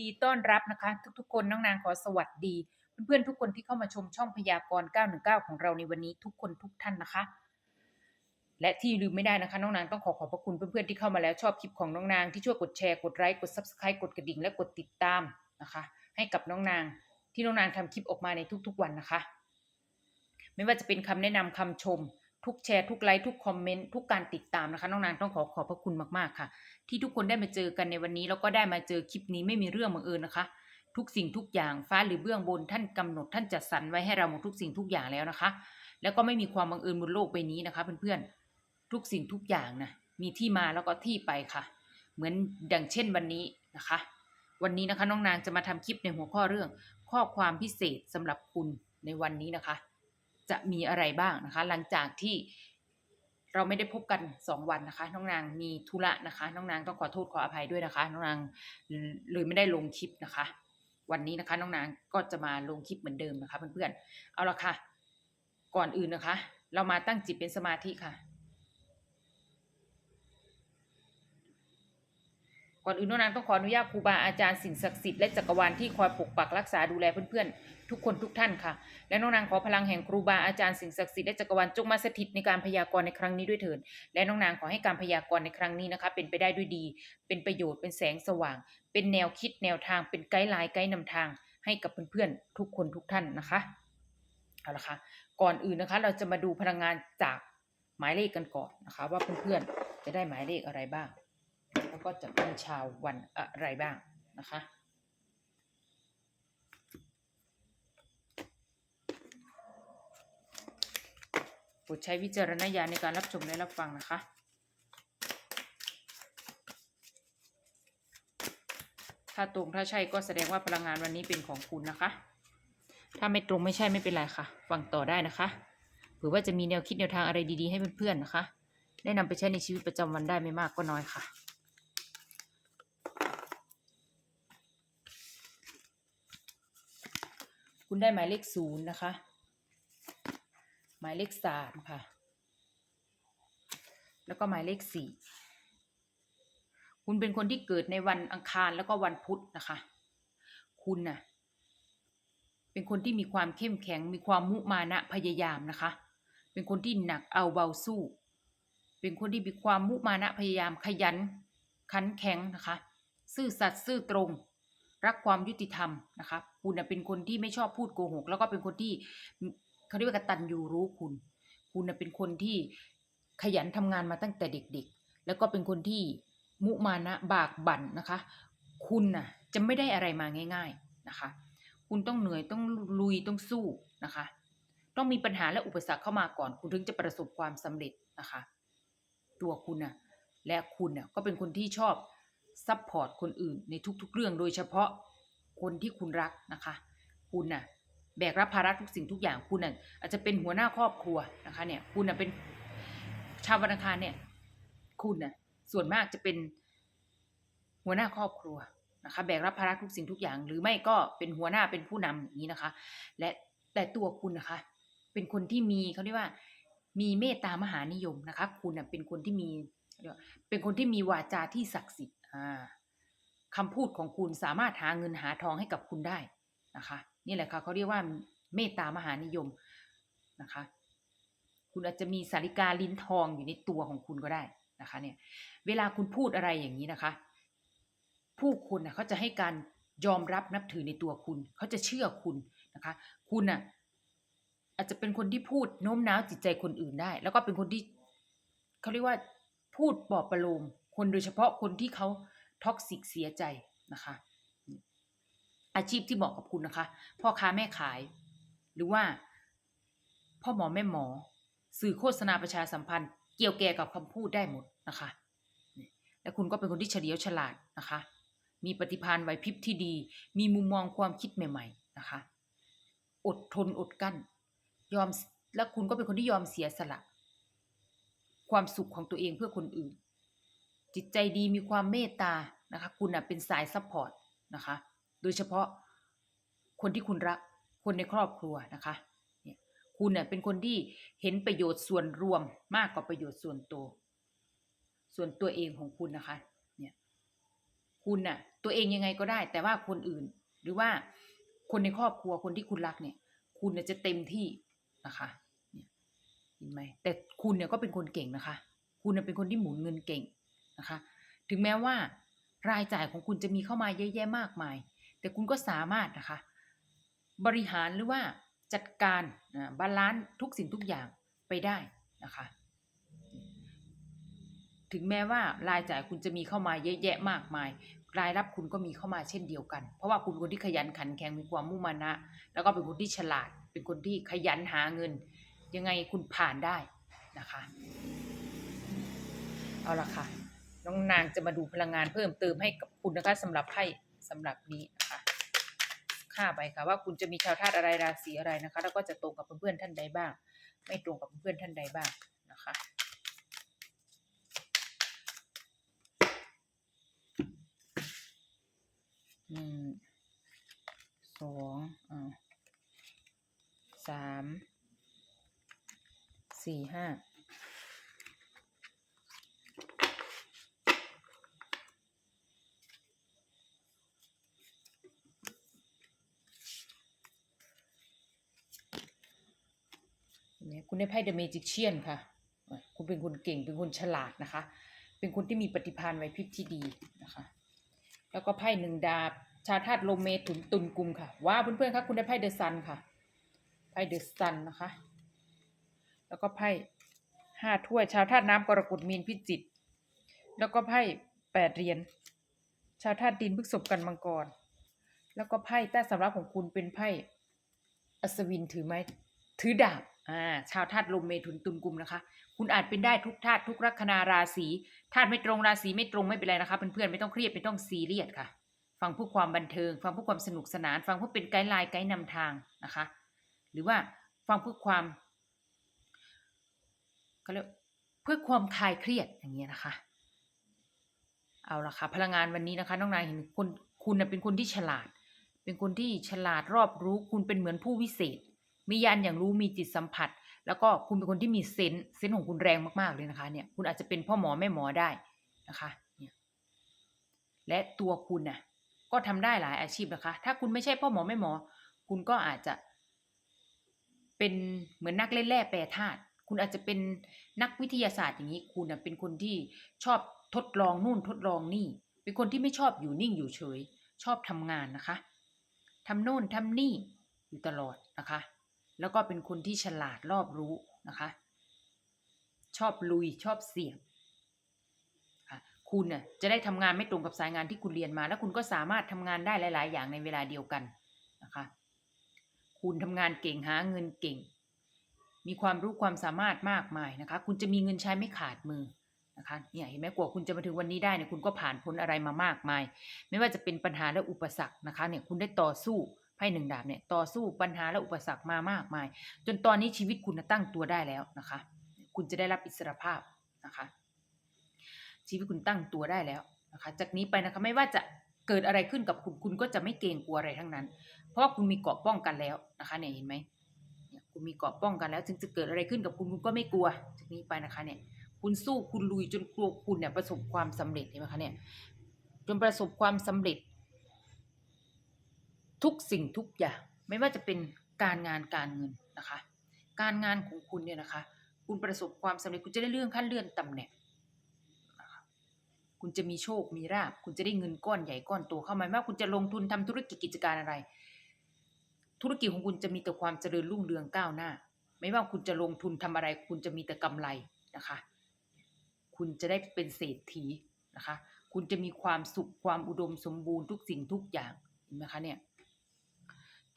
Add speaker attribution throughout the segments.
Speaker 1: ดีต้อนรับนะคะ ทุกๆ คนน้องนางขอสวัสดี เพื่อนๆทุกคนที่เข้ามาชมช่องพยากรณ์ 919 ของเราในวันนี้ทุกคนทุกท่านนะคะ และที่ลืมไม่ได้นะคะน้องนางต้องขอขอบพระคุณเพื่อนๆที่เข้ามาแล้วชอบคลิปของน้องนางที่ช่วยกดแชร์กดไลค์กด subscribe กดกระดิ่งและกดติดตามนะคะ ให้กับน้องนางที่น้องนางทำคลิปออกมาในทุกๆ วันนะคะ ไม่ว่าจะเป็นคำแนะนำคำชม ทุกแชร์ทุกไลค์ทุกคอมเมนต์ทุกการติดตามนะคะน้องนางต้องขอขอบพระคุณมากๆค่ะ ที่ทุกคนได้มาเจอกันในวันนี้แล้วก็ได้มาเจอคลิปนี้ไม่มีเรื่องบังเอิญนะคะ ทุกสิ่งทุกอย่างฟ้าหรือเบื้องบนท่านกำหนดท่านจัดสรรไว้ให้เราหมดทุกสิ่งทุกอย่างแล้วนะคะ แล้วก็ไม่มีความบังเอิญบนโลกใบนี้นะคะ เพื่อนๆทุกสิ่งทุกอย่างนะมีที่มาแล้วก็ที่ไปค่ะ เหมือนดังเช่นวันนี้นะคะ วันนี้นะคะน้องนางจะมาทำคลิปในหัวข้อเรื่องข้อความพิเศษสำหรับคุณในวันนี้นะคะ จะมีอะไรบ้างนะคะ หลังจากที่เราไม่ได้พบกันสองวันนะคะ น้องนางมีธุระนะคะ น้องนางต้องขอโทษขออภัยด้วยนะคะ น้องนางเลยไม่ได้ลงคลิปนะคะ วันนี้นะคะ น้องนางก็จะมาลงคลิปเหมือนเดิมนะคะ เพื่อนๆเอาละค่ะ ก่อนอื่นนะคะ เรามาตั้งจิตเป็นสมาธิค่ะ ก่อนอื่นน้องนางต้องขออนุญาตครูบาอาจารย์สิ่งศักดิ์สิทธิ์และจักรวาลที่คอยปกปักรักษาดูแลเพื่อนๆทุกคนทุกท่านค่ะ และน้องนางขอพลังแห่งครูบาอาจารย์สิ่งศักดิ์สิทธิ์และจักรวาลจงมาสถิตในการพยากรณ์ในครั้งนี้ด้วยเถิดและน้องนางขอให้การพยากรณ์ในครั้งนี้นะคะ เป็นไปได้ด้วยดี เป็นประโยชน์เป็นแสงสว่าง เป็นแนวคิดแนวทาง เป็นไกด์ไลน์ไกด์นำทาง ให้กับเพื่อนๆทุกคนทุกท่านนะคะเอาละค่ะก่อนอื่นนะคะ เราจะมาดูพลังงานจากหมายเลขกันก่อนนะคะ ว่าเพื่อนๆจะได้หมายเลขอะไรบ้าง แล้วก็จะเป็นชาววันอะไรบ้างนะคะ โปรดใช้วิจารณญาณในการรับชมและรับฟังนะคะ ถ้าตรงถ้าใช่ก็แสดงว่าพลังงานวันนี้เป็นของคุณนะคะ ถ้าไม่ตรงไม่ใช่ไม่เป็นไรค่ะ ฟังต่อได้นะคะเผื่อว่าจะมีแนวคิดแนวทางอะไรดีๆให้เพื่อนๆนะคะ ได้นำไปใช้ในชีวิตประจำวันได้ไม่มากก็น้อยค่ะคุณได้หมายเลขศูนย์นะคะ มายเลขสามค่ะ แล้วก็หมายเลขสี่คุณเป็นคนที่เกิดในวันอังคารแล้วก็วันพุธนะคะ คุณน่ะ เป็นคนที่มีความเข้มแข็ง มีความมุมานะพยายามนะคะ เป็นคนที่หนักเอาเบาสู้ เป็นคนที่มีความมุมานะพยายามขยัน ขันแข็งนะคะ ซื่อสัตย์ซื่อตรง รักความยุติธรรมนะคะ คุณเป็นคนที่ไม่ชอบพูดโกหก แล้วก็เป็นคนที่ เขาเรียกว่ากตัญญูรู้คุณ คุณเป็นคนที่ขยันทำงานมาตั้งแต่เด็กๆ แล้วก็เป็นคนที่มุมานะบากบั่นนะคะ คุณน่ะจะไม่ได้อะไรมาง่าย ๆนะคะ คุณต้องเหนื่อยต้องลุยต้องสู้นะคะ ต้องมีปัญหาและอุปสรรคเข้ามาก่อน คุณถึงจะประสบความสำเร็จนะคะ ตัวคุณน่ะและคุณน่ะก็เป็นคนที่ชอบซัพพอร์ตคนอื่นในทุกๆ เรื่องโดยเฉพาะคนที่คุณรักนะคะ คุณน่ะ แบกรับภาระทุกสิ่งทุกอย่างคุณน่ะอาจจะเป็นหัวหน้าครอบครัวนะคะ เนี่ย คุณน่ะเป็นชาววันอังคารเนี่ย คุณน่ะ ส่วนมากจะเป็นหัวหน้าครอบครัวนะคะ แบกรับภาระทุกสิ่งทุกอย่าง หรือไม่ก็เป็นหัวหน้าเป็นผู้นำอย่างนี้นะคะ และแต่ตัวคุณนะคะ เป็นคนที่มีเขาเรียกว่า มีเมตตามหานิยมนะคะ คุณน่ะเป็นคนที่มีเป็นคนที่มีวาจาที่ศักดิ์สิทธิ์อ่าคำพูดของคุณสามารถหาเงินหาทองให้กับคุณได้ นะคะ นี่แหละค่ะเขาเรียกว่าเมตตามหานิยมนะคะ คุณอาจจะมีสาริกาลิ้นทองอยู่ในตัวของคุณก็ได้นะคะเนี่ยเวลาคุณพูดอะไรอย่างนี้นะคะ ผู้คนนะเขาจะให้การยอมรับนับถือในตัวคุณ เขาจะเชื่อคุณนะคะ คุณน่ะอาจจะเป็นคนที่พูดโน้มน้าวจิตใจคนอื่นได้ แล้วก็เป็นคนที่เขาเรียกว่าพูดปลอบประโลมคนโดยเฉพาะคนที่เขาท็อกซิกเสียใจนะคะ อาชีพที่เหมาะกับคุณนะคะ พ่อค้าแม่ขาย หรือว่า พ่อหมอแม่หมอ สื่อโฆษณาประชาสัมพันธ์ เกี่ยวแก่กับคำพูดได้หมดนะคะ และคุณก็เป็นคนที่เฉลียวฉลาดนะคะ มีปฏิภาณไหวพริบที่ดี มีมุมมองความคิดใหม่ ๆนะคะ อดทนอดกั้น ยอมและคุณก็เป็นคนที่ยอมเสียสละ ความสุขของตัวเองเพื่อคนอื่น จิตใจดีมีความเมตตานะคะ คุณนะเป็นสายซัพพอร์ตนะคะ โดยเฉพาะคนที่คุณรัก คนในครอบครัวนะคะเนี่ยคุณเนี่ยเป็นคนที่เห็นประโยชน์ส่วนรวมมากกว่าประโยชน์ส่วนตัว ส่วนตัวเองของคุณนะคะ เนี่ยคุณน่ะ ตัวเองยังไงก็ได้ แต่ว่าคนอื่น หรือว่าคนในครอบครัวคนที่คุณรักเนี่ย คุณเนี่ยจะเต็มที่นะคะเนี่ยเห็นไหมแต่คุณเนี่ยก็เป็นคนเก่งนะคะ คุณเนี่ยเป็นคนที่หมุนเงินเก่งนะคะ ถึงแม้ว่ารายจ่ายของคุณจะมีเข้ามาเยอะแยะมากมาย แต่คุณก็สามารถนะคะ บริหารหรือว่าจัดการบาลานซ์ทุกสิ่งทุกอย่างไปได้นะคะ ถึงแม้ว่ารายจ่ายคุณจะมีเข้ามาเยอะแยะมากมาย รายรับคุณก็มีเข้ามาเช่นเดียวกัน เพราะว่าคุณเป็นคนที่ขยันขันแข็งมีความมุ่งมานะ แล้วก็เป็นคนที่ฉลาด เป็นคนที่ขยันหาเงิน ยังไงคุณผ่านได้นะคะ เอาละค่ะ น้องนางจะมาดูพลังงานเพิ่มเติมให้กับคุณนะคะสำหรับไพ่สำหรับนี้ ค่าไปค่ะ ว่าคุณจะมีชาวธาตุอะไรราศีอะไรนะคะ แล้วก็จะตรงกับเพื่อนๆท่านใดบ้าง ไม่ตรงกับเพื่อนๆท่านใดบ้างนะคะหนึ่งสองอ่าสามสี่ห้า คุณได้ไพ่เดอะเมจิกเชียนค่ะ คุณเป็นคนเก่ง เป็นคนฉลาดนะคะ เป็นคนที่มีปฏิภาณไหวพริบที่ดีนะคะ แล้วก็ไพ่หนึ่งดาบ ชาวธาตุลเมถุนตุลกุมค่ะ ว้าเพื่อนๆครับคุณได้ไพ่เดอะซันค่ะ ไพ่เดอะซันนะคะ แล้วก็ไพ่ห้าถ้วย ชาวธาตุน้ำกรกฎมีนพิจิตรแล้วก็ไพ่แปดเหรียญ ชาวธาตุดินพฤษภกันมังกร แล้วก็ไพ่ใต้สำรับของคุณเป็นไพ่อัศวินถือไม้ถือดาบ อ่าชาวธาตุลมเมถุนตุลกุมนะคะ คุณอาจเป็นได้ทุกธาตุทุกลัคนาราศีธาตุไม่ตรงราศีไม่ตรงไม่เป็นไรนะคะเพื่อนๆไม่ต้องเครียดไม่ต้องซีเรียสค่ะ ฟังเพื่อความบันเทิง ฟังเพื่อความสนุกสนาน ฟังเพื่อเป็นไกด์ไลน์ไกด์นำทางนะคะ หรือว่าฟังเพื่อความก็เรียกเพื่อความคลายเครียดอย่างเงี้ยนะคะ เอาละค่ะพลังงานวันนี้นะคะน้องนายเห็นคนคุณเป็นคนที่ฉลาด เป็นคนที่ฉลาดรอบรู้คุณเป็นเหมือนผู้วิเศษ มียานอย่างรู้มีจิตสัมผัส แล้วก็คุณเป็นคนที่มีเซนส์เซนส์ของคุณแรงมากๆเลยนะคะเนี่ยคุณอาจจะเป็นพ่อหมอแม่หมอได้นะคะเนี่ยและตัวคุณน่ะก็ทำได้หลายอาชีพนะคะ ถ้าคุณไม่ใช่พ่อหมอแม่หมอ คุณก็อาจจะ เป็นเหมือนนักเล่นแร่แปรธาตุคุณอาจจะเป็นนักวิทยาศาสตร์อย่างนี้ คุณน่ะเป็นคนที่ชอบทดลองนู่นทดลองนี่ เป็นคนที่ไม่ชอบอยู่นิ่งอยู่เฉย ชอบทำงานนะคะทำโน่นทำนี่อยู่ตลอดนะคะ แล้วก็เป็นคนที่ฉลาดรอบรู้นะคะ ชอบลุยชอบเสี่ยงคุณน่ะจะได้ทำงานไม่ตรงกับสายงานที่คุณเรียนมา แล้วคุณก็สามารถทำงานได้หลาย ๆ อย่างในเวลาเดียวกันนะคะ คุณทำงานเก่งหาเงินเก่ง มีความรู้ความสามารถมากมายนะคะ คุณจะมีเงินใช้ไม่ขาดมือนะคะเนี่ยเห็นไหมกว่าคุณจะมาถึงวันนี้ได้เนี่ยคุณก็ผ่านพ้นอะไรมามากมาย ไม่ว่าจะเป็นปัญหาและอุปสรรคนะคะเนี่ยคุณได้ต่อสู้ ไพ่หนึ่งดาบเนี่ยต่อสู้ปัญหาและอุปสรรคมามากมาย จนตอนนี้ชีวิตคุณตั้งตัวได้แล้วนะคะ คุณจะได้รับอิสรภาพนะคะ ชีวิตคุณตั้งตัวได้แล้วนะคะ จากนี้ไปนะคะไม่ว่าจะเกิดอะไรขึ้นกับคุณคุณก็จะไม่เกรงกลัวอะไรทั้งนั้น เพราะว่าคุณมีเกราะป้องกันแล้วนะคะเนี่ยเห็นไหมเนี่ยคุณมีเกราะป้องกันแล้วถึงจะเกิดอะไรขึ้นกับคุณคุณก็ไม่กลัว จากนี้ไปนะคะเนี่ยคุณสู้คุณลุยจนกลัวคุณเนี่ยประสบความสำเร็จเห็นไหมคะเนี่ยจนประสบความสำเร็จ ทุกสิ่งทุกอย่าง ไม่ว่าจะเป็นการงานการเงินนะคะ การงานของคุณเนี่ยนะคะ คุณประสบความสำเร็จคุณจะได้เลื่อนขั้นเลื่อนตำแหน่งคุณจะมีโชคมีราบ คุณจะได้เงินก้อนใหญ่ก้อนโตเข้ามาไม่ว่าคุณจะลงทุนทำธุรกิจกิจการอะไร ธุรกิจของคุณจะมีแต่ความเจริญรุ่งเรืองก้าวหน้า ไม่ว่าคุณจะลงทุนทำอะไร คุณจะมีแต่กำไรนะคะ คุณจะได้เป็นเศรษฐีนะคะ คุณจะมีความสุขความอุดมสมบูรณ์ทุกสิ่งทุกอย่างเห็นไหมคะเนี่ย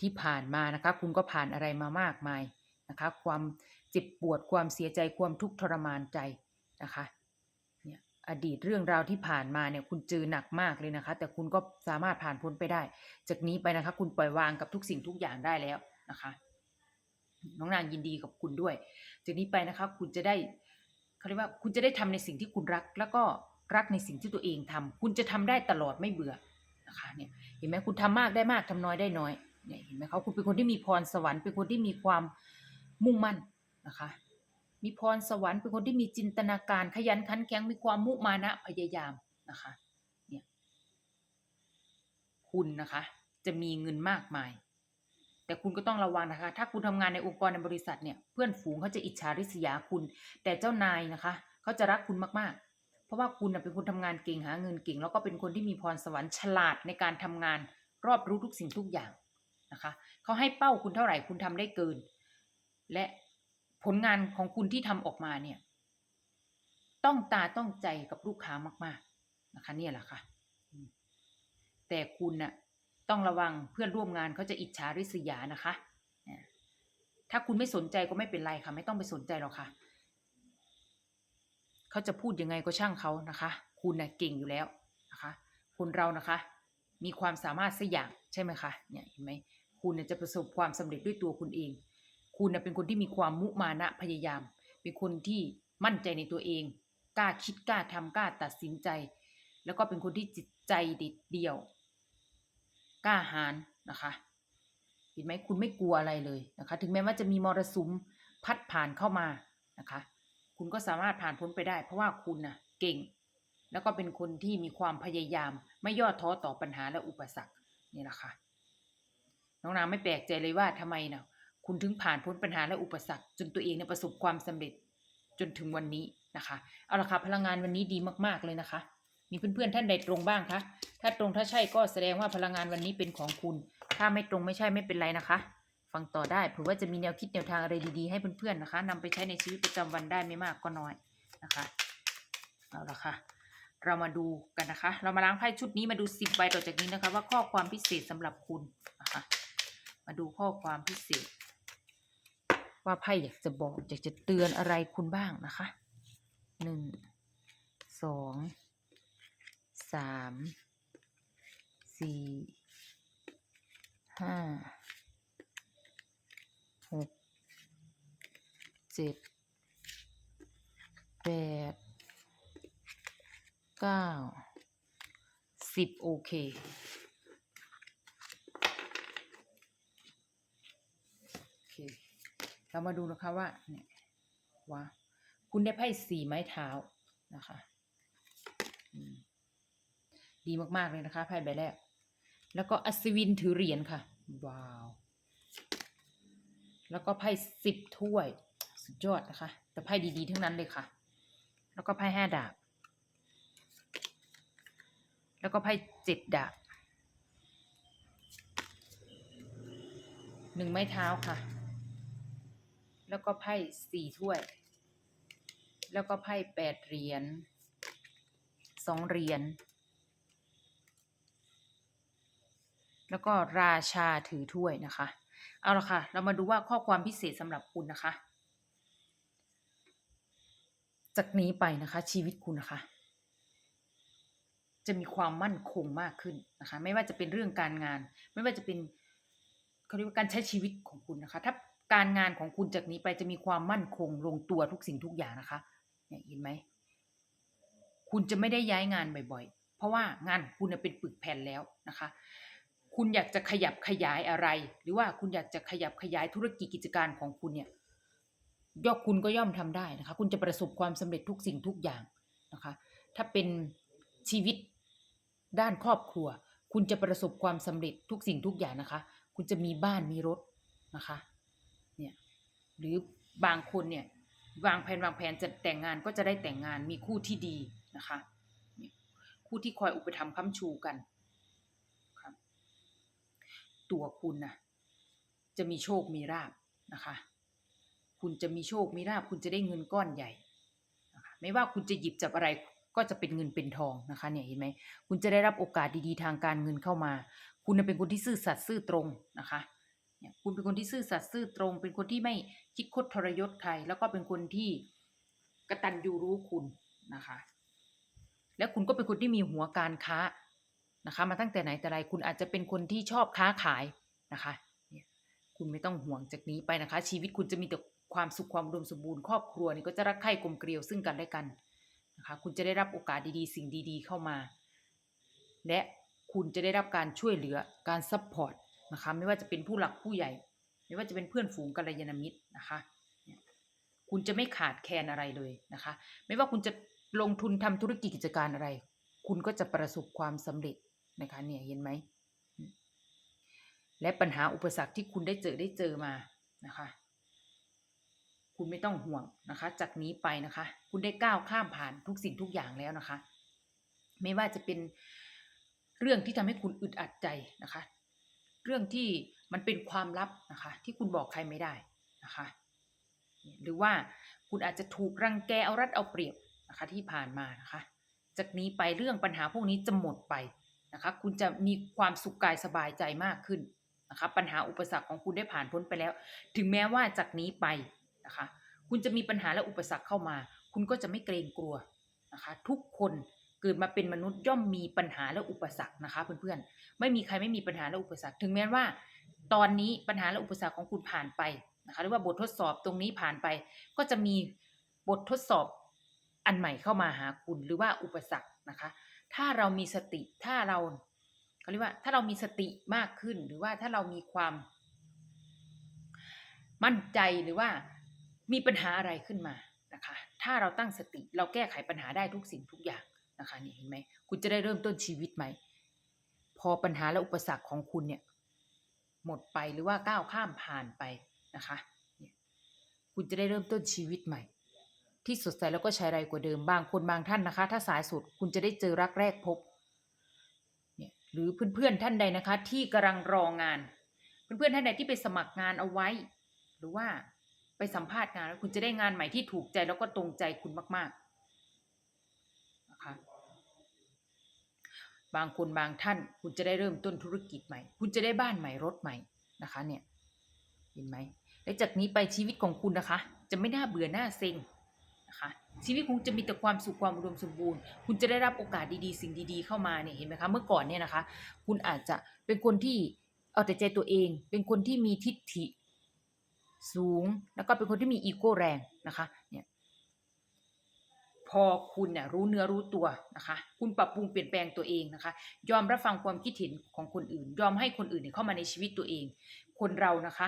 Speaker 1: ที่ผ่านมานะคะ คุณก็ผ่านอะไรมามากมายนะคะ ความเจ็บปวดความเสียใจความทุกข์ทรมานใจนะคะเนี่ยอดีตเรื่องราวที่ผ่านมาเนี่ยคุณเจอหนักมากเลยนะคะ แต่คุณก็สามารถผ่านพ้นไปได้ จากนี้ไปนะคะ คุณปล่อยวางกับทุกสิ่งทุกอย่างได้แล้วนะคะน้องนางยินดีกับคุณด้วย จากนี้ไปนะคะ คุณจะได้เขาเรียกว่าคุณจะได้ทำในสิ่งที่คุณรัก แล้วก็รักในสิ่งที่ตัวเองทำคุณจะทำได้ตลอดไม่เบื่อนะคะเนี่ยเห็นไหมคุณทำมากได้มากทำน้อยได้น้อย เนี่ยเห็นไหมเขาคุณเป็นคนที่มีพรสวรรค์เป็นคนที่มีความมุ่งมั่นนะคะ มีพรสวรรค์เป็นคนที่มีจินตนาการขยันขันแข็งมีความมุมานะพยายามนะคะเนี่ยคุณนะคะ จะมีเงินมากมาย แต่คุณก็ต้องระวังนะคะ ถ้าคุณทำงานในองค์กรในบริษัทเนี่ยเพื่อนฝูงเขาจะอิจฉาริษยาคุณ แต่เจ้านายนะคะเขาจะรักคุณมากๆเพราะว่าคุณเป็นคนทำงานเก่งหาเงินเก่ง แล้วก็เป็นคนที่มีพรสวรรค์ฉลาดในการทำงาน รอบรู้ทุกสิ่งทุกอย่าง นะคะเขาให้เป้าคุณเท่าไหร่คุณทำได้เกิน และผลงานของคุณที่ทำออกมาเนี่ย ต้องตาต้องใจกับลูกค้ามาก ๆนะคะ เนี่ยแหละค่ะ แต่คุณน่ะต้องระวังเพื่อนร่วมงานเขาจะอิจฉาริษยานะคะ ถ้าคุณไม่สนใจก็ไม่เป็นไรค่ะ ไม่ต้องไปสนใจหรอกค่ะ เขาจะพูดยังไงก็ช่างเขานะคะ คุณน่ะเก่งอยู่แล้วนะคะคนเรานะคะ มีความสามารถสักอย่างใช่ไหมคะ เนี่ยเห็นไหม คุณน่ะจะประสบความสำเร็จด้วยตัวคุณเอง คุณเป็นคนที่มีความมุมานะพยายาม เป็นคนที่มั่นใจในตัวเอง กล้าคิดกล้าทำกล้าตัดสินใจ แล้วก็เป็นคนที่จิตใจเด็ดเดี่ยว กล้าหาญนะคะเห็นไหมคุณไม่กลัวอะไรเลยนะคะ ถึงแม้ว่าจะมีมรสุมพัดผ่านเข้ามานะคะ คุณก็สามารถผ่านพ้นไปได้ เพราะว่าคุณนะเก่ง แล้วก็เป็นคนที่มีความพยายาม ไม่ย่อท้อต่อปัญหาและอุปสรรคนี่แหละค่ะ น้องนางไม่แปลกใจเลยว่าทำไมเนาะคุณถึงผ่านพ้นปัญหาและอุปสรรค จนตัวเองเนี่ยประสบความสำเร็จจนถึงวันนี้นะคะ เอาละค่ะพลังงานวันนี้ดีมากๆเลยนะคะ มีเพื่อนๆท่านใดตรงบ้างคะ ถ้าตรงถ้าใช่ก็แสดงว่าพลังงานวันนี้เป็นของคุณ ถ้าไม่ตรงไม่ใช่ไม่เป็นไรนะคะ ฟังต่อได้เผื่อว่าจะมีแนวคิดแนวทางอะไรดีๆให้เพื่อนๆนะคะนำไปใช้ในชีวิตประจำวันได้ไม่มากก็น้อยนะคะ เอาละค่ะ เรามาดูกันนะคะ เรามาล้างไพ่ชุดนี้มาดูสิบใบต่อจากนี้นะคะ ว่าข้อความพิเศษสำหรับคุณ มาดูข้อความพิเศษ ว่าไพ่อยากจะบอก อยากจะเตือนอะไรคุณบ้างนะคะหนึ่งสองสามสี่ห้าหกเจ็ดแปดเก้าสิบโอเค โอเค เรามาดูนะคะว่าเนี่ยว่าคุณได้ไพ่สี่ไม้เท้านะคะอืมดีมากๆเลยนะคะไพ่ใบแรก แล้วก็อัศวินถือเหรียญค่ะ ว้าว แล้วก็ไพ่สิบถ้วย สุดยอดนะคะ แต่ไพ่ดีๆทั้งนั้นเลยค่ะ แล้วก็ไพ่ห้าดาบ แล้วก็ไพ่เจ็ดดาบหนึ่งไม้เท้าค่ะ แล้วก็ไพ่สี่ถ้วย แล้วก็ไพ่แปดเหรียญสองเหรียญแล้วก็ราชาถือถ้วยนะคะ เอาละค่ะ เรามาดูว่าข้อความพิเศษสำหรับคุณนะคะ จากนี้ไปนะคะ ชีวิตคุณนะคะ จะมีความมั่นคงมากขึ้นนะคะ ไม่ว่าจะเป็นเรื่องการงาน ไม่ว่าจะเป็นเขาเรียกว่าการใช้ชีวิตของคุณนะคะ ถ้า การงานของคุณจากนี้ไปจะมีความมั่นคงลงตัวทุกสิ่งทุกอย่างนะคะเนี่ยเห็นไหมคุณจะไม่ได้ย้ายงานบ่อยๆ เพราะว่างานคุณเป็นปึกแผ่นแล้วนะคะ คุณอยากจะขยับขยายอะไร หรือว่าคุณอยากจะขยับขยายธุรกิจกิจการของคุณเนี่ยย่อคุณก็ย่อมทำได้นะคะ คุณจะประสบความสำเร็จทุกสิ่งทุกอย่างนะคะ ถ้าเป็นชีวิตด้านครอบครัว คุณจะประสบความสำเร็จทุกสิ่งทุกอย่างนะคะ คุณจะมีบ้านมีรถนะคะ หรือบางคนเนี่ยวางแผนวางแผนจะแต่งงานก็จะได้แต่งงานมีคู่ที่ดีนะคะ คู่ที่คอยอุปถัมภ์ค้ำชูกันครับตัวคุณนะจะมีโชคมีลาบนะคะ คุณจะมีโชคมีลาบ คุณจะได้เงินก้อนใหญ่นะคะไม่ว่าคุณจะหยิบจับอะไรก็จะเป็นเงินเป็นทองนะคะเนี่ยเห็นไหมคุณจะได้รับโอกาสดีๆทางการเงินเข้ามา คุณน่ะเป็นคนที่ซื่อสัตย์ซื่อตรงนะคะ เนี่ยคุณเป็นคนที่ซื่อสัตย์ซื่อตรง เป็นคนที่ไม่คิดคดทรยศใคร แล้วก็เป็นคนที่กระตัญญูรู้คุณนะคะ แล้วคุณก็เป็นคนที่มีหัวการค้านะคะ มาตั้งแต่ไหนแต่ไรคุณอาจจะเป็นคนที่ชอบค้าขายนะคะคุณไม่ต้องห่วงจากนี้ไปนะคะ ชีวิตคุณจะมีแต่ความสุขความอุดมสมบูรณ์ครอบครัวนี่ก็จะรักใคร่กลมเกลียวซึ่งกันและกันนะคะ คุณจะได้รับโอกาสดีๆ สิ่งดี ๆ เข้ามา และคุณจะได้รับการช่วยเหลือการซัพพอร์ต นะคะ ไม่ว่าจะเป็นผู้หลักผู้ใหญ่ ไม่ว่าจะเป็นเพื่อนฝูงกัลยาณมิตรนะคะคุณจะไม่ขาดแคลนอะไรเลยนะคะ ไม่ว่าคุณจะลงทุนทำธุรกิจกิจการอะไร คุณก็จะประสบความสำเร็จนะคะเนี่ยเห็นไหมและปัญหาอุปสรรคที่คุณได้เจอได้เจอมานะคะ คุณไม่ต้องห่วงนะคะ จากนี้ไปนะคะ คุณได้ก้าวข้ามผ่านทุกสิ่งทุกอย่างแล้วนะคะ ไม่ว่าจะเป็นเรื่องที่ทำให้คุณอึดอัดใจนะคะ เรื่องที่มันเป็นความลับนะคะ ที่คุณบอกใครไม่ได้นะคะ หรือว่าคุณอาจจะถูกรังแกเอารัดเอาเปรียบนะคะที่ผ่านมานะคะ จากนี้ไปเรื่องปัญหาพวกนี้จะหมดไปนะคะ คุณจะมีความสุขกายสบายใจมากขึ้นนะคะ ปัญหาอุปสรรคของคุณได้ผ่านพ้นไปแล้ว ถึงแม้ว่าจากนี้ไปนะคะ คุณจะมีปัญหาและอุปสรรคเข้ามา คุณก็จะไม่เกรงกลัวนะคะ ทุกคน เกิดมาเป็นมนุษย์ย่อมมีปัญหาและอุปสรรคนะคะเพื่อนๆ ไม่มีใครไม่มีปัญหาและอุปสรรค ถึงแม้ว่า ตอนนี้ปัญหาและอุปสรรคของคุณผ่านไปนะคะหรือว่าบททดสอบตรงนี้ผ่านไป ก็จะมีบททดสอบอันใหม่เข้ามาหาคุณหรือว่าอุปสรรคนะคะ ถ้าเรามีสติถ้าเราเขาเรียกว่าถ้าเรามีสติมากขึ้นหรือว่าถ้าเรามีความ มั่นใจหรือว่ามีปัญหาอะไรขึ้นมานะคะ ถ้าเราตั้งสติเราแก้ไขปัญหาได้ทุกสิ่งทุกอย่าง นะคะนี่เห็นไหมคุณจะได้เริ่มต้นชีวิตใหม่ พอปัญหาและอุปสรรคของคุณเนี่ย หมดไปหรือว่าก้าวข้ามผ่านไปนะคะคุณจะได้เริ่มต้นชีวิตใหม่ ที่สดใสแล้วก็ใช้ไรกว่าเดิมบางคนบางท่านนะคะ ถ้าสายสุดคุณจะได้เจอรักแรกพบเนี่ยหรือเพื่อนๆท่านใดนะคะ ที่กำลังรองาน เพื่อนๆท่านใดที่ไปสมัครงานเอาไว้ หรือว่าไปสัมภาษณ์งานแล้วคุณจะได้งานใหม่ที่ถูกใจแล้วก็ตรงใจคุณมากๆนะคะ บางคนบางท่าน คุณจะได้เริ่มต้นธุรกิจใหม่ คุณจะได้บ้านใหม่รถใหม่นะคะเนี่ยเห็นไหมและจากนี้ไปชีวิตของคุณนะคะ จะไม่น่าเบื่อหน้าเซ็งนะคะชีวิตคุณจะมีแต่ความสุขความอุดมสมบูรณ์ คุณจะได้รับโอกาสดีๆ สิ่งดีๆ เข้ามาเนี่ยเห็นไหมคะเมื่อก่อนเนี่ยนะคะ คุณอาจจะเป็นคนที่เอาแต่ใจตัวเอง เป็นคนที่มีทิฏฐิสูง แล้วก็เป็นคนที่มีอีโก้แรงนะคะเนี่ย พอคุณเนี่ยรู้เนื้อรู้ตัวนะคะ คุณปรับปรุงเปลี่ยนแปลงตัวเองนะคะ ยอมรับฟังความคิดเห็นของคนอื่น ยอมให้คนอื่นเข้ามาในชีวิตตัวเอง คนเรานะคะ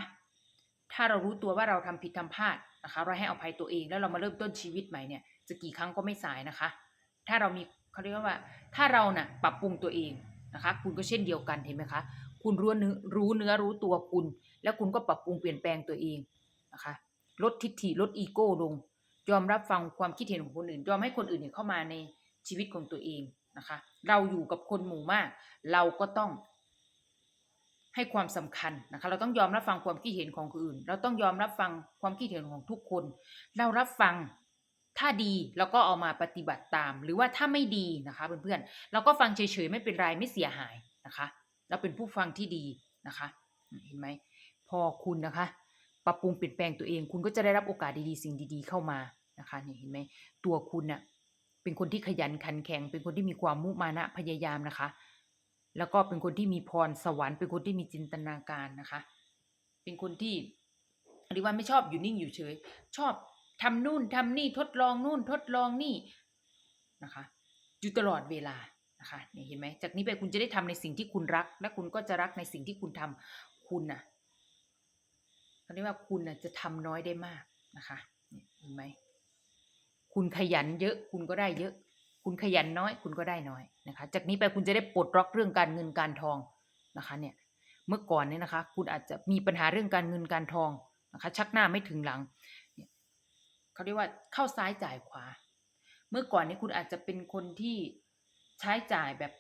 Speaker 1: ถ้าเรารู้ตัวว่าเราทำผิดทำพลาดนะคะเราให้อภัยตัวเองแล้วเรามาเริ่มต้นชีวิตใหม่เนี่ยจะกี่ครั้งก็ไม่สายนะคะ ถ้าเรามีเขาเรียกว่า ถ้าเราน่ะปรับปรุงตัวเองนะคะ คุณก็เช่นเดียวกันเห็นไหมคะ คุณรู้เนื้อรู้เนื้อรู้ตัวคุณ แล้วคุณก็ปรับปรุงเปลี่ยนแปลงตัวเองนะคะ ลดทิฐิลดอีโก้ลง ยอมรับฟังความคิดเห็นของคนอื่น ยอมให้คนอื่นเนี่ยเข้ามาในชีวิตของตัวเองนะคะ เราอยู่กับคนหมู่มาก เราก็ต้องให้ความสำคัญนะคะ เราต้องยอมรับฟังความคิดเห็นของคนอื่น เราต้องยอมรับฟังความคิดเห็นของทุกคน เรารับฟังถ้าดีเราก็เอามาปฏิบัติตาม หรือว่าถ้าไม่ดีนะคะเพื่อนๆเราก็ฟังเฉยๆไม่เป็นไรไม่เสียหายนะคะ เราเป็นผู้ฟังที่ดีนะคะ เห็นไหมพอคุณนะคะ ปรับปรุงเปลี่ยนแปลงตัวเอง คุณก็จะได้รับโอกาสดีๆ สิ่งดีๆ เข้ามา นะคะเนี่ยเห็นไหมตัวคุณน่ะเป็นคนที่ขยันขันแข็ง เป็นคนที่มีความมุมานะพยายามนะคะ แล้วก็เป็นคนที่มีพรสวรรค์ เป็นคนที่มีจินตนาการนะคะ เป็นคนที่เรียกว่าไม่ชอบอยู่นิ่งอยู่เฉย ชอบทำนู่นทำนี่ทดลองนู่นทดลองนี่นะคะอยู่ตลอดเวลานะคะเนี่ยเห็นไหมจากนี้ไปคุณจะได้ทำในสิ่งที่คุณรัก และคุณก็จะรักในสิ่งที่คุณทำคุณน่ะเขาเรียกว่าคุณน่ะจะทำน้อยได้มากนะคะเห็นไหม คุณขยันเยอะ คุณก็ได้เยอะ คุณขยันน้อย คุณก็ได้น้อยนะคะ จากนี้ไปคุณจะได้ปลดล็อกเรื่องการเงินการทองนะคะเนี่ยเมื่อก่อนเนี่ยนะคะ คุณอาจจะมีปัญหาเรื่องการเงินการทองนะคะ ชักหน้าไม่ถึงหลังเขาเรียกว่าเข้าซ้ายจ่ายขวา เมื่อก่อนนี้คุณอาจจะเป็นคนที่ใช้จ่ายแบบ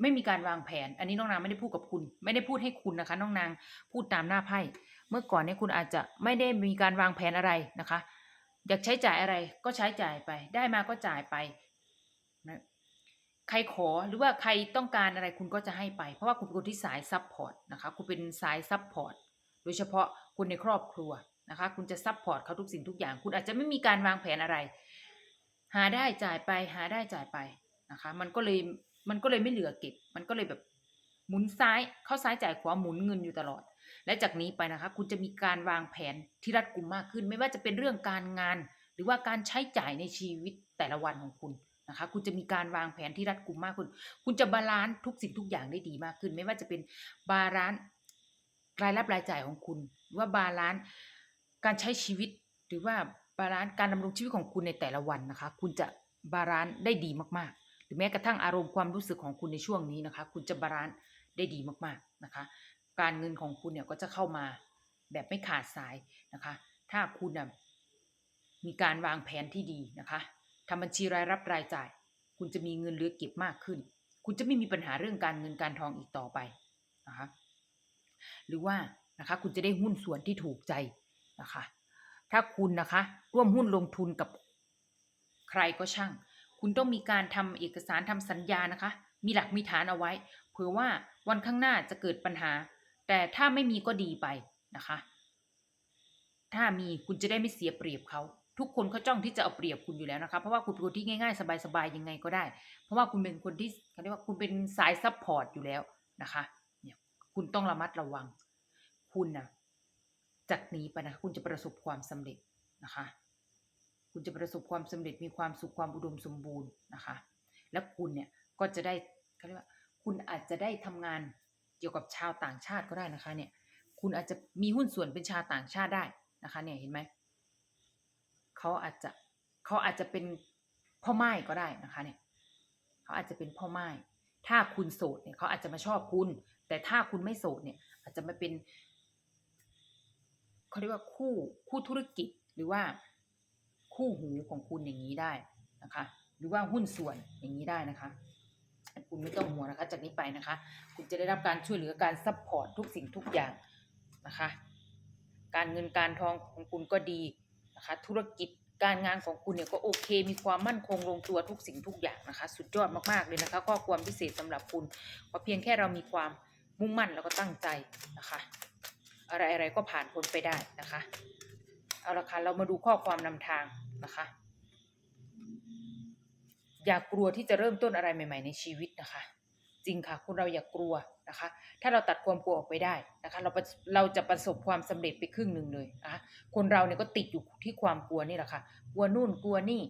Speaker 1: ไม่มีการวางแผน อันนี้น้องนางไม่ได้พูดกับคุณ ไม่ได้พูดให้คุณนะคะ น้องนางพูดตามหน้าไพ่ เมื่อก่อนเนี่ยคุณอาจจะไม่ได้มีการวางแผนอะไรนะคะ อยากใช้จ่ายอะไรก็ใช้จ่ายไป ได้มาก็จ่ายไปนะใครขอหรือว่าใครต้องการอะไรคุณก็จะให้ไป เพราะว่าคุณเป็นคนที่สายซับพอร์ตนะคะคุณเป็นสายซับพอร์ตโดยเฉพาะคนในครอบครัวนะคะคุณจะซับพอร์ตเขาทุกสิ่งทุกอย่าง คุณอาจจะไม่มีการวางแผนอะไร หาได้จ่ายไป หาได้จ่ายไปนะคะ มันก็เลยมันก็เลยไม่เหลือเก็บ มันก็เลยแบบหมุนซ้ายเข้าซ้ายจ่ายขวาหมุนเงินอยู่ตลอด และจากนี้ไปนะคะ คุณจะมีการวางแผนที่รัดกุมมากขึ้น ไม่ว่าจะเป็นเรื่องการงาน หรือว่าการใช้จ่ายในชีวิตแต่ละวันของคุณนะคะ คุณจะมีการวางแผนที่รัดกุมมากขึ้น คุณจะบาลานซ์ทุกสิ่งทุกอย่างได้ดีมากขึ้น ไม่ว่าจะเป็นบาลานซ์รายรับรายจ่ายของคุณหรือว่าบาลานซ์การใช้ชีวิต หรือว่าบาลานซ์การดำรงชีวิตของคุณในแต่ละวันนะคะ คุณจะบาลานซ์ได้ดีมากๆ หรือแม้กระทั่งอารมณ์ความรู้สึกของคุณในช่วงนี้นะคะ คุณจะบาลานซ์ได้ดีมากๆนะคะ การเงินของคุณเนี่ยก็จะเข้ามาแบบไม่ขาดสายนะคะ ถ้าคุณมีการวางแผนที่ดีนะคะทำบัญชีรายรับรายจ่าย คุณจะมีเงินเหลือเก็บมากขึ้น คุณจะไม่มีปัญหาเรื่องการเงินการทองอีกต่อไปนะคะหรือว่านะคะคุณจะได้หุ้นส่วนที่ถูกใจนะคะ ถ้าคุณนะคะร่วมหุ้นลงทุนกับใครก็ช่าง คุณต้องมีการทำเอกสารทำสัญญานะคะ มีหลักมีฐานเอาไว้ เผื่อว่าวันข้างหน้าจะเกิดปัญหา แต่ถ้าไม่มีก็ดีไปนะคะ ถ้ามีคุณจะได้ไม่เสียเปรียบเขาทุกคนเขาจ้องที่จะเอาเปรียบคุณอยู่แล้วนะคะเพราะว่าคุณเป็นคนที่ง่ายๆ สบายๆยังไงก็ได้ เพราะว่าคุณเป็นคนที่เขาเรียกว่าคุณเป็นสายซัพพอร์ตอยู่แล้วนะคะ เนี่ยคุณต้องระมัดระวัง คุณนะจากนี้ไปนะคุณจะประสบความสำเร็จนะคะ คุณจะประสบความสำเร็จมีความสุขความอุดมสมบูรณ์นะคะ แล้วคุณเนี่ยก็จะได้เขาเรียกว่า คุณอาจจะได้ทำงาน เกี่ยวกับชาวต่างชาติก็ได้นะคะ เนี่ย คุณอาจจะมีหุ้นส่วนเป็นชาวต่างชาติได้นะคะ เนี่ยเห็นไหมเขาอาจจะเขาอาจจะเป็นพ่อไม้ก็ได้นะคะ เนี่ยเขาอาจจะเป็นพ่อไม้ถ้าคุณโสดเนี่ยเขาอาจจะมาชอบคุณ แต่ถ้าคุณไม่โสดเนี่ย อาจจะมาเป็นเขาเรียกว่าคู่คู่ธุรกิจหรือว่าคู่หูของคุณอย่างนี้ได้นะคะ หรือว่าหุ้นส่วนอย่างนี้ได้นะคะ คุณไม่ต้องห่วงนะคะ จากนี้ไปนะคะ คุณจะได้รับการช่วยเหลือการซัพพอร์ตทุกสิ่งทุกอย่างนะคะ การเงินการทองของคุณก็ดีนะคะ ธุรกิจการงานของคุณเนี่ยก็โอเค มีความมั่นคงลงตัวทุกสิ่งทุกอย่างนะคะ สุดยอดมากๆเลยนะคะข้อความพิเศษสำหรับคุณเพราะเพียงแค่เรามีความมุ่งมั่นแล้วก็ตั้งใจนะคะ อะไรอะไรก็ผ่านพ้นไปได้นะคะ เอาละค่ะเรามาดูข้อความนำทางนะคะ อย่ากกลัวที่จะเริ่มต้นอะไรใหม่ ๆ ในชีวิตนะคะ จริงค่ะคุณเราอย่ากกลัวนะคะ ถ้าเราตัดความกลัวออกไปได้นะคะ เราเราจะประสบความสำเร็จไปครึ่งหนึ่งเลยนะคะคนเราเนี่ยก็ติดอยู่ที่ความกลัวนี่แหละค่ะ กลัวนู่นกลัวนี่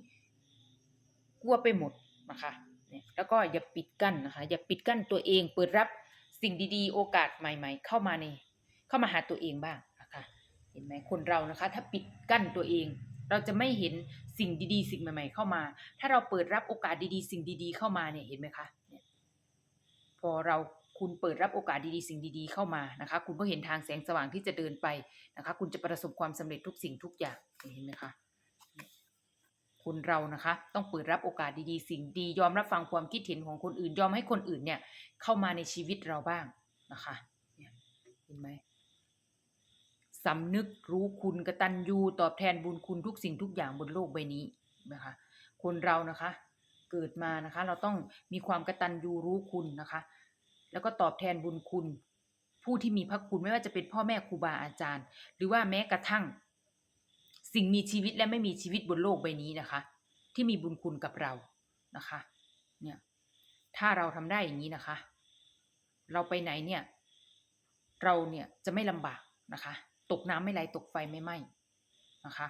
Speaker 1: กลัวไปหมดนะคะเนี่ยแล้วก็อย่าปิดกั้นนะคะ อย่าปิดกั้นตัวเองเปิดรับสิ่งดีๆ โอกาสใหม่ ๆ เข้ามาใน เข้ามาหาตัวเองบ้างนะคะ เห็นไหมคนเรานะคะ ถ้าปิดกั้นตัวเอง เราจะไม่เห็นสิ่งดีๆ สิ่งใหม่ๆ เข้ามา ถ้าเราเปิดรับโอกาสดีๆ สิ่งดีๆ เข้ามาเนี่ยเห็นไหมคะพอเราคุณเปิดรับโอกาสดีๆ สิ่งดีๆ เข้ามานะคะ คุณก็เห็นทางแสงสว่างที่จะเดินไปนะคะ คุณจะประสบความสำเร็จทุกสิ่งทุกอย่างเห็นไหมคะคนเรานะคะ ต้องเปิดรับโอกาสดีๆ สิ่งดียอมรับฟังความคิดเห็นของคนอื่นยอมให้คนอื่นเนี่ย เข้ามาในชีวิตเราบ้างนะคะเห็นไหม สำนึกรู้คุณกระตัญญูตอบแทนบุญคุณทุกสิ่งทุกอย่างบนโลกใบนี้นะคะ คนเรานะคะ เกิดมานะคะ เราต้องมีความกระตัญญูรู้คุณนะคะ แล้วก็ตอบแทนบุญคุณ ผู้ที่มีพระคุณไม่ว่าจะเป็นพ่อแม่ครูบาอาจารย์ หรือว่าแม้กระทั่ง สิ่งมีชีวิตและไม่มีชีวิตบนโลกใบนี้นะคะ ที่มีบุญคุณกับเรานะคะ เนี่ยถ้าเราทำได้อย่างนี้นะคะ เราไปไหนเนี่ย เราเนี่ยจะไม่ลำบากนะคะ ตกน้ำไม่ไหลตกไฟไม่ไหม้นะคะ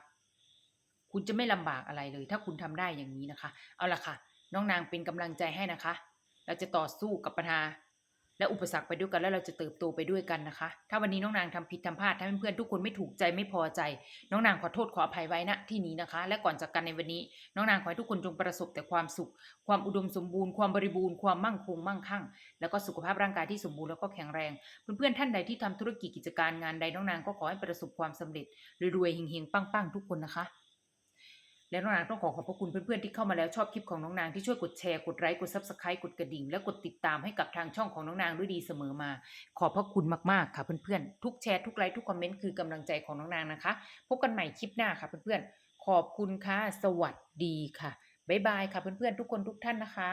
Speaker 1: คุณจะไม่ลำบากอะไรเลย ถ้าคุณทำได้อย่างนี้นะคะ เอาละค่ะ น้องนางเป็นกำลังใจให้นะคะ เราจะต่อสู้กับปัญหา และอุปสรรคไปด้วยกัน แล้วเราจะเติบโตไปด้วยกันนะคะ ถ้าวันนี้น้องนางทำผิดทำพลาดถ้าเพื่อนๆทุกคนไม่ถูกใจไม่พอใจ น้องนางขอโทษขออภัยไว้ณที่นี้นะคะ และก่อนจากกันในวันนี้ น้องนางขอให้ทุกคนจงประสบแต่ความสุข ความอุดมสมบูรณ์ ความบริบูรณ์ ความมั่งคงมั่งคั่ง แล้วก็สุขภาพร่างกายที่สมบูรณ์แล้วก็แข็งแรง เพื่อนๆท่านใดที่ทำธุรกิจกิจการงานใดน้องนางก็ขอให้ประสบความสำเร็จรวยๆเฮงๆปังๆทุกคนนะคะ และน้องนางต้องขอขอบพระคุณเพื่อนๆที่เข้ามาแล้วชอบคลิปของน้องนางที่ช่วยกดแชร์กดไลค์กดซับสไครต์กดกระดิ่งและกดติดตามให้กับทางช่องของน้องนางด้วยดีเสมอมา ขอบพระคุณมากๆค่ะเพื่อนๆทุกแชร์ทุกไลค์ทุกคอมเมนต์คือกำลังใจของน้องนางนะคะ พบกันใหม่คลิปหน้าค่ะเพื่อนๆขอบคุณค่ะสวัสดีค่ะบ๊ายบายค่ะเพื่อนๆทุกคนทุกท่านนะคะ